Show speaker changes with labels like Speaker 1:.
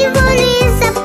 Speaker 1: Ігорі за